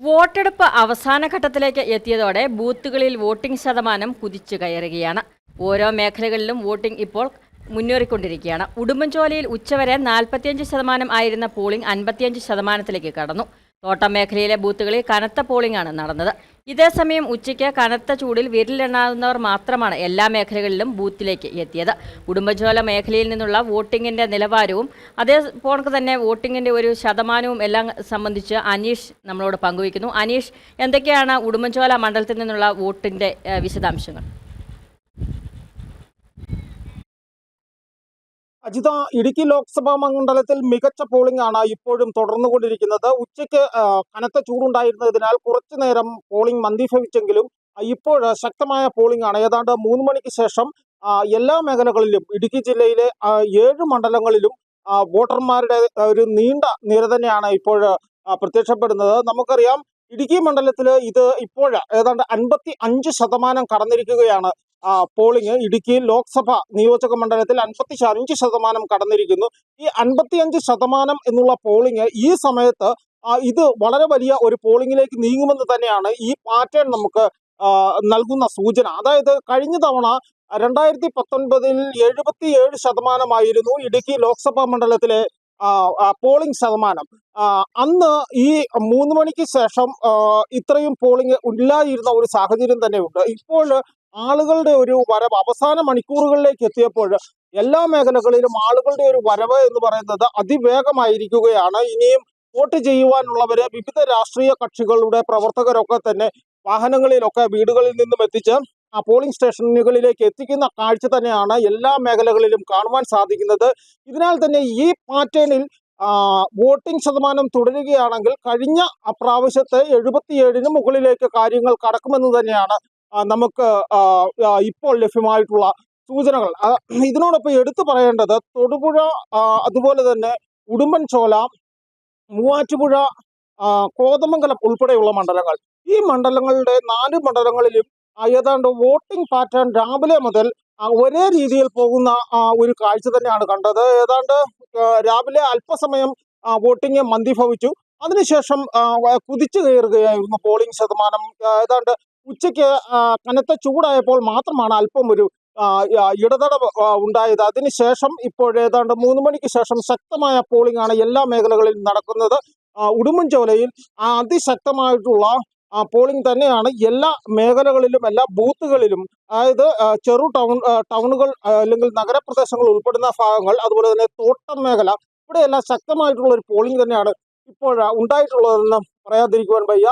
വോട്ടെടുപ്പ് അവസാന ഘട്ടത്തിലേക്ക് എത്തിയതോടെ ബൂത്തുകളിൽ വോട്ടിംഗ് ശതമാനം കുതിച്ചു കയറുകയാണ്. ഓരോ മേഖലകളിലും വോട്ടിംഗ് ഇപ്പോൾ മുന്നേറിക്കൊണ്ടിരിക്കുകയാണ്. ഉടുമ്പൻചോലയിൽ ഉച്ചവരെ നാൽപ്പത്തിയഞ്ച് ശതമാനം ആയിരുന്ന പോളിംഗ് അൻപത്തിയഞ്ച് ശതമാനത്തിലേക്ക് കടന്നു. തോട്ടം മേഖലയിലെ ബൂത്തുകളിൽ കനത്ത പോളിംഗ് ആണ് നടന്നത്. ഇതേസമയം ഉച്ചയ്ക്ക് കനത്ത ചൂടിൽ വിരലിലെണ്ണാവുന്നവർ മാത്രമാണ് എല്ലാ മേഖലകളിലും ബൂത്തിലേക്ക് എത്തിയത്. കുടുംബജോല മേഖലയിൽ നിന്നുള്ള വോട്ടിങ്ങിന്റെ നിലവാരവും അതേ പോണക്ക് തന്നെ വോട്ടിങ്ങിന്റെ ഒരു ശതമാനവും എല്ലാം സംബന്ധിച്ച് അനീഷ് നമ്മളോട് പങ്കുവയ്ക്കുന്നു. അനീഷ് എന്തൊക്കെയാണ് ഉടുമ്പൻചോല മണ്ഡലത്തിൽ നിന്നുള്ള വോട്ടിന്റെ വിശദാംശങ്ങൾ? അജിത ഇടുക്കി ലോക്സഭാ മണ്ഡലത്തിൽ മികച്ച പോളിംഗ് ആണ് ഇപ്പോഴും തുടർന്നുകൊണ്ടിരിക്കുന്നത്. ഉച്ചയ്ക്ക് കനത്ത ചൂടുണ്ടായിരുന്നതിനാൽ കുറച്ചു നേരം പോളിംഗ് മന്ദീഭവിച്ചെങ്കിലും ഇപ്പോൾ ശക്തമായ പോളിംഗ് ആണ്. ഏതാണ്ട് മൂന്ന് മണിക്ക് ശേഷം എല്ലാ മേഖലകളിലും ഇടുക്കി ജില്ലയിലെ ഏഴ് മണ്ഡലങ്ങളിലും വോട്ടർമാരുടെ ഒരു നീണ്ട നിര തന്നെയാണ് ഇപ്പോൾ പ്രത്യക്ഷപ്പെടുന്നത്. നമുക്കറിയാം ഇടുക്കി മണ്ഡലത്തിൽ ഇത് ഇപ്പോൾ ഏതാണ്ട് അൻപത്തി അഞ്ച് ശതമാനം കടന്നിരിക്കുകയാണ്. പോളിംഗ് ഇടുക്കി ലോക്സഭ നിയോജക മണ്ഡലത്തിൽ അൻപത്തി അഞ്ച് ശതമാനം കടന്നിരിക്കുന്നു. ഈ അൻപത്തിയഞ്ച് ശതമാനം എന്നുള്ള പോളിംഗ് ഈ സമയത്ത് ഇത് വളരെ വലിയ ഒരു പോളിംഗിലേക്ക് നീങ്ങുമെന്ന് തന്നെയാണ് ഈ പാറ്റേൺ നമുക്ക് നൽകുന്ന സൂചന. അതായത് കഴിഞ്ഞ തവണ രണ്ടായിരത്തി പത്തൊൻപതിൽ എഴുപത്തി ഏഴ് ശതമാനമായിരുന്നു ഇടുക്കി ലോക്സഭാ മണ്ഡലത്തിലെ പോളിംഗ് ശതമാനം. അന്ന് ഈ മൂന്ന് മണിക്ക് ശേഷം ഇത്രയും പോളിംഗ് ഇല്ലാതിരുന്ന ഒരു സാഹചര്യം തന്നെയുണ്ട്. ഇപ്പോൾ ആളുകളുടെ ഒരു വരവ് അവസാന മണിക്കൂറുകളിലേക്ക് എത്തിയപ്പോൾ എല്ലാ മേഖലകളിലും ആളുകളുടെ ഒരു വരവ് എന്ന് പറയുന്നത് അതിവേഗമായിരിക്കുകയാണ്. ഇനിയും വോട്ട് ചെയ്യുവാനുള്ളവര് വിവിധ രാഷ്ട്രീയ കക്ഷികളുടെ പ്രവർത്തകരൊക്കെ തന്നെ വാഹനങ്ങളിലൊക്കെ വീടുകളിൽ നിന്നും എത്തിച്ച് ആ പോളിംഗ് സ്റ്റേഷനുകളിലേക്ക് എത്തിക്കുന്ന കാഴ്ച തന്നെയാണ് എല്ലാ മേഖലകളിലും കാണുവാൻ സാധിക്കുന്നത്. ഇതിനാൽ തന്നെ ഈ പാറ്റേണിൽ വോട്ടിംഗ് ശതമാനം തുടരുകയാണെങ്കിൽ കഴിഞ്ഞ പ്രാവശ്യത്തെ എഴുപത്തിയേഴിന് മുകളിലേക്ക് കാര്യങ്ങൾ കടക്കുമെന്ന് തന്നെയാണ് നമുക്ക് ഇപ്പോൾ ലഭ്യമായിട്ടുള്ള സൂചനകൾ. ഇതിനോടൊപ്പം എടുത്തു പറയേണ്ടത് തൊടുപുഴ അതുപോലെ തന്നെ ഉടുമ്പൻചോല മൂവാറ്റുപുഴ കോതമംഗലം ഉൾപ്പെടെയുള്ള മണ്ഡലങ്ങൾ. ഈ മണ്ഡലങ്ങളുടെ നാല് മണ്ഡലങ്ങളിലും ഏതാണ്ട് വോട്ടിംഗ് പാറ്റേൺ രാവിലെ മുതൽ ഒരേ രീതിയിൽ പോകുന്ന ഒരു കാഴ്ച തന്നെയാണ് കണ്ടത്. ഏതാണ്ട് രാവിലെ അല്പസമയം വോട്ടിംഗ് മന്ദീഭവിച്ചു. അതിനുശേഷം കുതിച്ചു കയറുകയായിരുന്നു പോളിംഗ് ശതമാനം. ഏതാണ്ട് ഉച്ചയ്ക്ക് കനത്ത ചൂടായപ്പോൾ മാത്രമാണ് അല്പം ഒരു ഇടതടവ് ഉണ്ടായത്. അതിനുശേഷം ഇപ്പോൾ ഏതാണ്ട് മൂന്ന് മണിക്ക് ശേഷം ശക്തമായ പോളിംഗ് ആണ് എല്ലാ മേഖലകളിലും നടക്കുന്നത്. ഉടുമ്പൻചോലയിൽ അതിശക്തമായിട്ടുള്ള പോളിംഗ് തന്നെയാണ് എല്ലാ മേഖലകളിലും എല്ലാ ബൂത്തുകളിലും അതായത് ചെറു ടൗൺ ടൗണുകൾ അല്ലെങ്കിൽ നഗരപ്രദേശങ്ങൾ ഉൾപ്പെടുന്ന ഭാഗങ്ങൾ അതുപോലെ തന്നെ തോട്ടം മേഖല ഇവിടെയെല്ലാം ശക്തമായിട്ടുള്ള ഒരു പോളിംഗ് തന്നെയാണ് ഇപ്പോൾ ഉണ്ടായിട്ടുള്ളതെന്ന് പറയാതിരിക്കുവാൻ വയ്യ.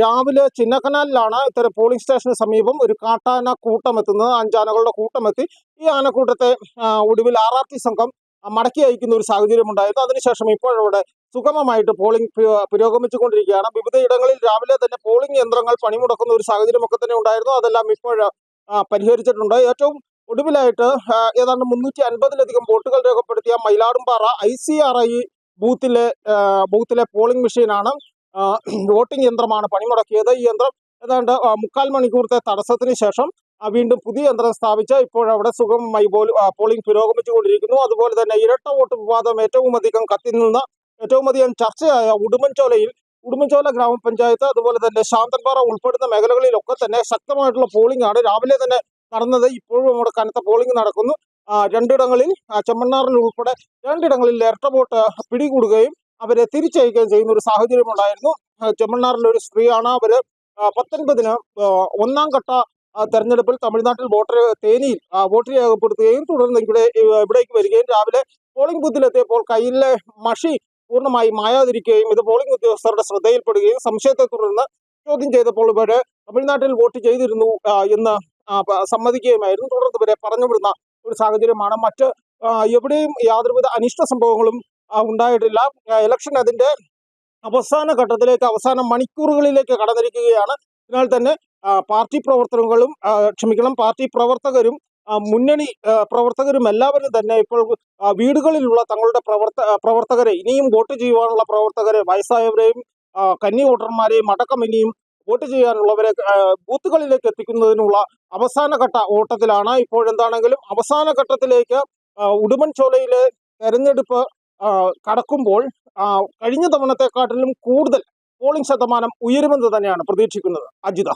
രാവിലെ ചിന്നക്കനാലിലാണ് ഇത്തരം പോളിംഗ് സ്റ്റേഷന് സമീപം ഒരു കാട്ടാന കൂട്ടം എത്തുന്നത് അഞ്ചാനകളുടെ കൂട്ടമെത്തി. ഈ ആനക്കൂട്ടത്തെ ഒടുവിൽ ആർ ആർ ടി സംഘം മടക്കി അയക്കുന്ന ഒരു സാഹചര്യം ഉണ്ടായിരുന്നു അതിനുശേഷം ഇപ്പോഴവിടെ സുഗമമായിട്ട് പോളിംഗ് പുരോ- പുരോഗമിച്ചുകൊണ്ടിരിക്കുകയാണ്. വിവിധ ഇടങ്ങളിൽ രാവിലെ തന്നെ പോളിംഗ് യന്ത്രങ്ങൾ പണിമുടക്കുന്ന ഒരു സാഹചര്യമൊക്കെ തന്നെ ഉണ്ടായിരുന്നു. അതെല്ലാം ഇപ്പോൾ പരിഹരിച്ചിട്ടുണ്ട്. ഏറ്റവും ഒടുവിലായിട്ട് ഏതാണ്ട് മുന്നൂറ്റി അൻപതിലധികം വോട്ടുകൾ രേഖപ്പെടുത്തിയ Mayiladumpara I C R I ബൂത്തിലെ ബൂത്തിലെ പോളിംഗ് മെഷീനാണ് വോട്ടിംഗ് യന്ത്രമാണ് പണിമുടക്കിയത്. ഈ യന്ത്രം ഏതാണ്ട് മുക്കാൽ മണിക്കൂറത്തെ തടസ്സത്തിന് ശേഷം വീണ്ടും പുതിയ യന്ത്രം സ്ഥാപിച്ച് ഇപ്പോഴവിടെ സുഗമമായി പോളിംഗ് പുരോഗമിച്ചുകൊണ്ടിരിക്കുന്നു. അതുപോലെ തന്നെ ഇരട്ട വോട്ട് വിവാദം ഏറ്റവും അധികം കത്തിനിന്ന ഏറ്റവും അധികം ചർച്ചയായ ഉടുമ്പൻചോലയിൽ ഉടുമ്പൻചോല ഗ്രാമപഞ്ചായത്ത് അതുപോലെ തന്നെ ശാന്തൻപാറ ഉൾപ്പെടുന്ന മേഖലകളിലൊക്കെ തന്നെ ശക്തമായിട്ടുള്ള പോളിംഗ് ആണ് രാവിലെ തന്നെ നടന്നത്. ഇപ്പോഴും നമ്മുടെ കനത്ത പോളിംഗ് നടക്കുന്നു. രണ്ടിടങ്ങളിൽ ചെമ്മണ്ണാറിൽ ഉൾപ്പെടെ രണ്ടിടങ്ങളിൽ ഇരട്ട വോട്ട് പിടികൂടുകയും അവരെ തിരിച്ചയക്കുകയും ചെയ്യുന്ന ഒരു സാഹചര്യം ഉണ്ടായിരുന്നു. ചെമ്മണ്ണാറിലെ ഒരു സ്ത്രീയാണ് അവർ. പത്തൊൻപതിന് ഒന്നാം ഘട്ട തെരഞ്ഞെടുപ്പിൽ തമിഴ്നാട്ടിൽ വോട്ടർ തേനിയിൽ വോട്ട് രേഖപ്പെടുത്തുകയും തുടർന്ന് ഇവിടെ ഇവിടേക്ക് വരികയും രാവിലെ പോളിംഗ് ബൂത്തിലെത്തിയപ്പോൾ കയ്യിലെ മഷി പൂർണമായി മായാതിരിക്കുകയും ഇത് പോളിംഗ് ഉദ്യോഗസ്ഥരുടെ ശ്രദ്ധയിൽപ്പെടുകയും സംശയത്തെ തുടർന്ന് ചോദ്യം ചെയ്തപ്പോൾ ഇവർ തമിഴ്നാട്ടിൽ വോട്ട് ചെയ്തിരുന്നു എന്ന് സമ്മതിക്കുകയുമായിരുന്നു. തുടർന്ന് ഇവരെ പറഞ്ഞുവിടുന്ന ഒരു സാഹചര്യമാണ്. മറ്റ് എവിടെയും യാതൊരുവിധ അനിഷ്ട സംഭവങ്ങളും ഉണ്ടായിട്ടില്ല. ഇലക്ഷൻ അതിന്റെ അവസാന ഘട്ടത്തിലേക്ക് അവസാന മണിക്കൂറുകളിലേക്ക് കടന്നിരിക്കുകയാണ്. അതിനാൽ തന്നെ പാർട്ടി പ്രവർത്തനങ്ങളും ക്ഷമിക്കണം പാർട്ടി പ്രവർത്തകരും മുന്നണി പ്രവർത്തകരും എല്ലാവരും തന്നെ ഇപ്പോൾ വീടുകളിലുള്ള തങ്ങളുടെ പ്രവർത്ത പ്രവർത്തകരെ ഇനിയും വോട്ട് ചെയ്യുവാനുള്ള പ്രവർത്തകരെ വയസ്സായവരെയും കന്നി വോട്ടർമാരെയും അടക്കം ഇനിയും വോട്ട് ചെയ്യാനുള്ളവരെ ബൂത്തുകളിലേക്ക് എത്തിക്കുന്നതിനുള്ള അവസാനഘട്ട ഓട്ടത്തിലാണ്. ഇപ്പോഴെന്താണെങ്കിലും അവസാന ഘട്ടത്തിലേക്ക് ഉടുമൻചോലയിലെ തെരഞ്ഞെടുപ്പ് കടക്കുമ്പോൾ കഴിഞ്ഞ തവണത്തെക്കാട്ടിലും കൂടുതൽ പോളിംഗ് ശതമാനം ഉയരുമെന്ന് തന്നെയാണ് പ്രതീക്ഷിക്കുന്നത്. അജിത.